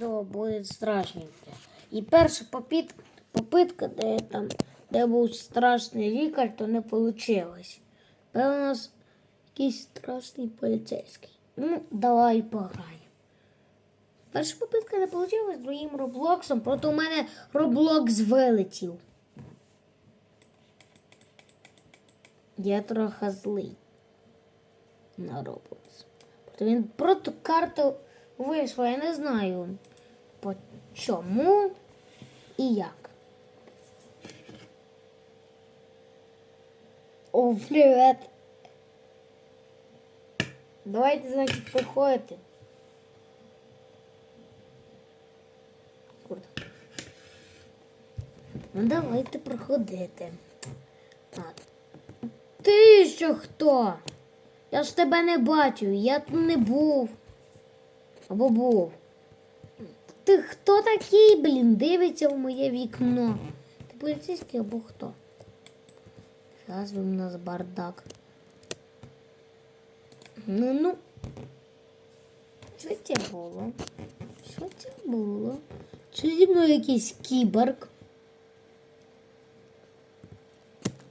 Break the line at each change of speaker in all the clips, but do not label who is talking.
відео буде страшненьке. І перша попит, попитка, де там, де був страшний лікар, то не вийшло. Певно, у нас якийсь страшний поліцейський. Ну, давай пограємо. Перша попитка не вийшла з другим Роблоксом, проте у мене Роблокс вилетів. Я трохи злий на. Тобто він проти карти вийшла, я не знаю чому і як. О, привет! Давайте, значить, приходити. Круто. Ну, давайте проходити. Так. Ти що хто? Я ж тебе не бачив, я тут не був. Або був. Ти хто такий, блін, дивиться в моє вікно? Ти поліцейський або хто? Зараз у нас бардак. Ну ну. Що це було? Що це було? Чи зі мною якийсь кіборг?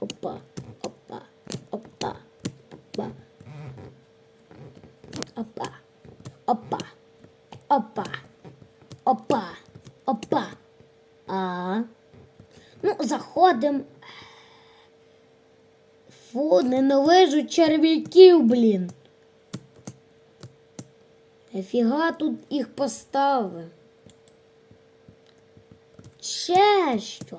Опа, опа, опа, опа. Опа, опа, опа, опа, опа. А. Ну, заходим. Фу, ненавижу черв'яків, блін. Нафіга тут їх поставив? Ще що?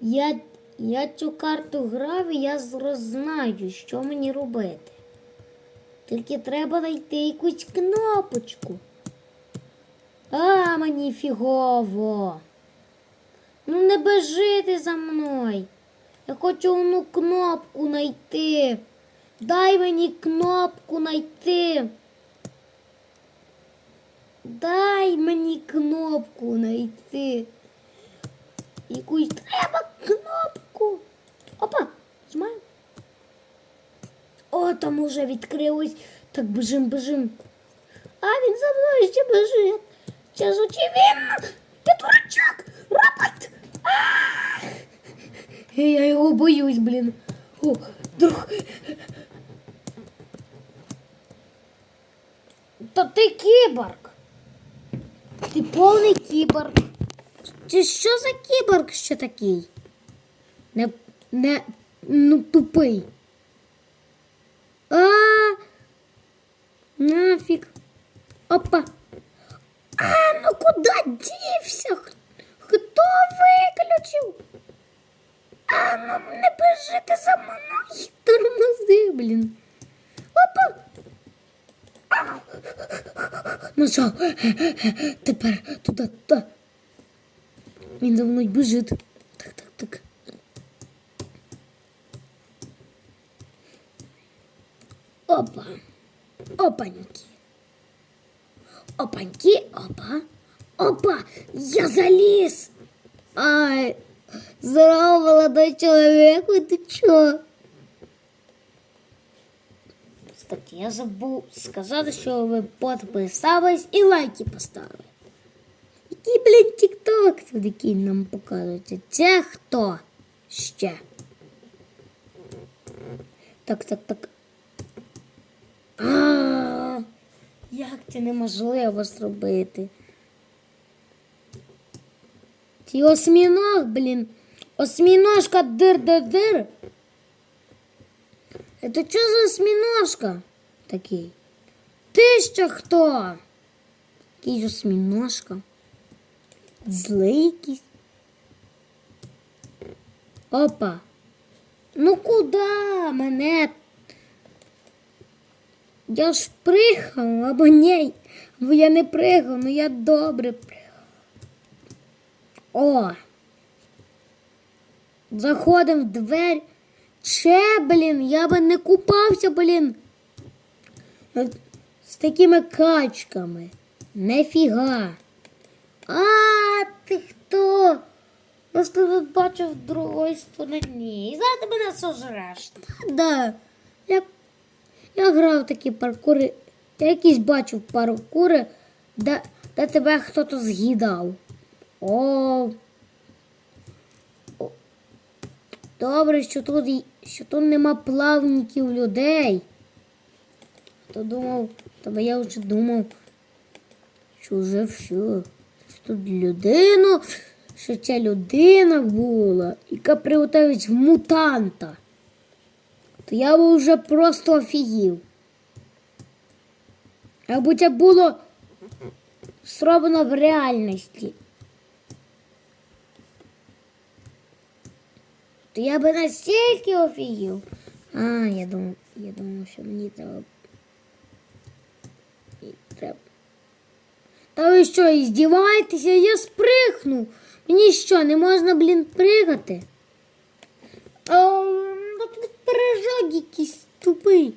Я, я цю карту грав і я знаю, що мені робити. Тільки треба знайти якусь кнопочку. А, мені фігово. Ну не бежите за мною. Я хочу одну кнопку знайти. Дай мені кнопку знайти. Дай мені кнопку знайти. Якусь треба кнопку. Опа, знімаю. О, там уже відкрилось. Так бежим, бежим. А він за мною ще бежить. Це ж. Я дурачок. Робот. А! Я його боюсь, блін. О, друг. То ти кіборг. Ти повний кіборг. Чи що за кіборг ще такий? Не, не, ну, тупий. А, нафиг. Опа. Куда дівся? Хто виключив? А, ну не бежите за мною. Тормози, блін. Опа. Ну що, тепер туди, туди. Він за мною біжить. Так, так, так. Опа. Опаньки. Опаньки, опа. Опа, я залез. Ай, здорово, молодой человек, вы ты чё? Кстати, я забув сказати, що ви підписались і лайки поставили. Який, блін, тік-ток тут який нам показується? Це хто ще? Так, так, так. А, як це неможливо зробити? Ті осьміног, блін. Осьміножка дир-дир-дир. Это що за осьміножка такий? Ти ще хто? Якийсь осьміножка. Злий якийсь. Опа. Ну куди мене? Я ж пригав, або ні. Або я не пригав, ну я добре пригав. О. Заходимо в двері. Че, блін, я би не купався, блін. З такими качками. Нефіга. А, ти хто? Я ж тебе бачив з другої сторони. І зараз ти мене сожреш. Та, да. Я, я грав такі паркури. Я якісь бачив паркури, де де тебе хтось з'їдав. О. Добре, що тут, що тут нема плавників людей. То думав, тобі я вже думав, що вже все. Тут людину, що ця людина була, яка приготують в мутанта. То я би вже просто офігів. Або це було зроблено в реальності. То я би настільки офігів. А, я думав, я думав, що мені треба. І треба. Та ви що, іздіваєтеся? Я спригну. Мені що, не можна, блін, пригати? Ну тут пирожок якийсь тупий.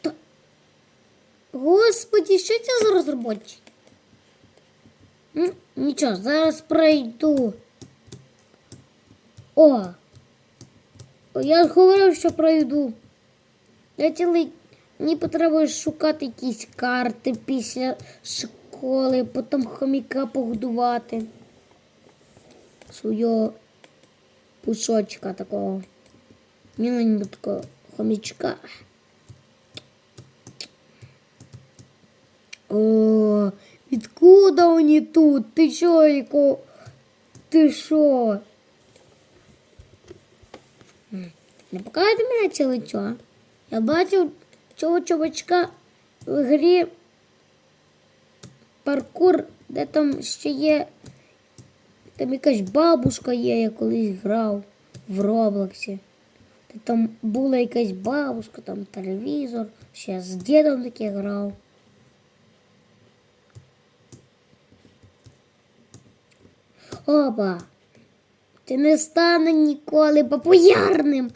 Та... Господі, що це за розробочі? Нічого, зараз пройду. О! Я ж говорив, що пройду. Я цілий мені потрібно шукати якісь карти після школи, потім хоміка погодувати. Свого пушочка такого. Міленького такого хомічка. О, відкуда вони тут? Ти що, яко? Ти що? Не покажете мене це лицо? Я бачив цього чувачка в грі паркур, де там ще є. Там якась бабушка є, я колись грав в Роблоксі. Там була якась бабушка, там телевізор, ще з дідом таке грав. Опа! Ти не стане ніколи популярним.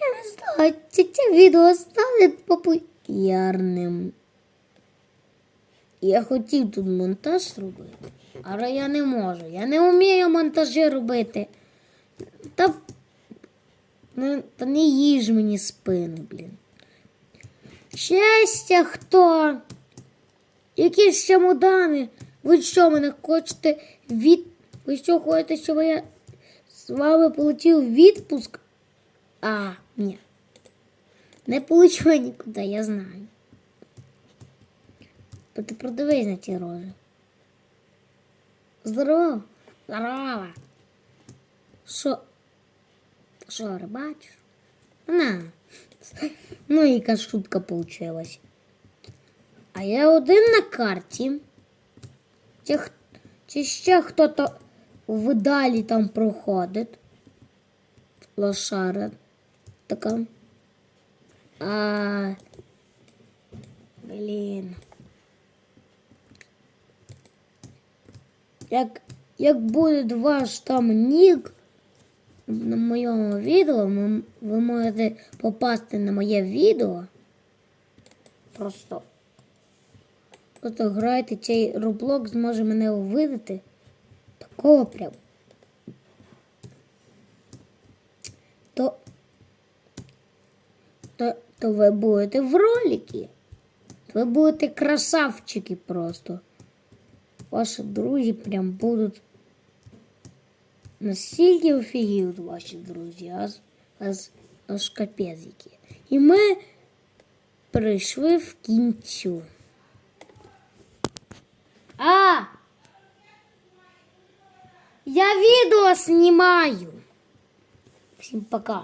Я не знаю, чи це відео стане популярним. Я хотів тут монтаж зробити, але я не можу. Я не вмію монтажі робити. Та, не, та не їж мені спину, блін. Щастя хто? Якісь чемодани? Ви що мене хочете від. Ви що хочете, щоб я вами полетів відпуск? А, ні. Не полечу я нікуди, я знаю. Ти продивись на ті рожі. Здорово. Здорово. Що? Що, рибачиш? На. Ну, яка шутка получилась. А я один на карті. Чи, чи ще хто-то вдалі там проходить? Лошара така. А. Блін. Як, як буде ваш там нік на моєму відео, ви, ви можете попасти на моє відео. Просто. Просто грайте цей Roblox зможе мене увидати. Прям. То, то, то ви будете в ролики. Ви будете красавчики просто. Ваші друзі прям будуть настільки офігіють ваші друзі, аж, аж, аж капець які. І ми прийшли в кінцю. А! Я відео знімаю. Всім пока.